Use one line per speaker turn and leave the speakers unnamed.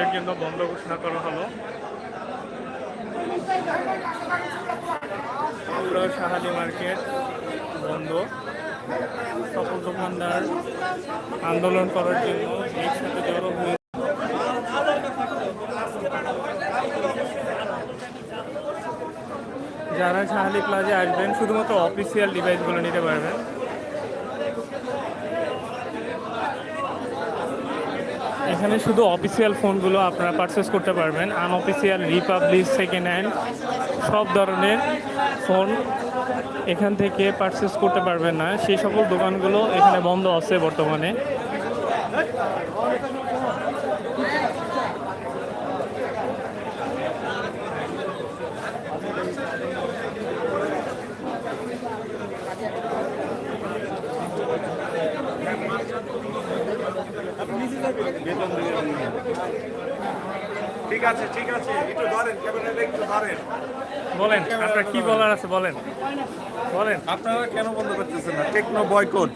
হরতালের জন্য বন্ধ ঘোষণা করা হলো। পুরো শাহালি মার্কেট বন্ধ। সকল দোকানদার আন্দোলন করার জন্য একসাথে জড়ো হয়ে যারা শাহালি প্লাজে আসবেন, শুধুমাত্র অফিসিয়াল ডিভাইসগুলো নিতে পারবেন। এখানে শুধু অফিসিয়াল ফোনগুলো আপনারা পারচেস করতে পারবেন আনঅফিসিয়াল রিপাবলিক সেকেন্ড হ্যান্ড সব ধরনের ফোন এখান থেকে পারচেস করতে পারবেন না। সেই সকল দোকানগুলো এখানে বন্ধ আছে বর্তমানে।
ঠিক আছে ঠিক আছে একটু ধরেন ক্যামেরাটা একটু ধরেন।
বলেন আপনার কি বলার আছে বলেন। বলেন।
আপনারা কেন বন্ধ করতেছেন না? Tecno boycott.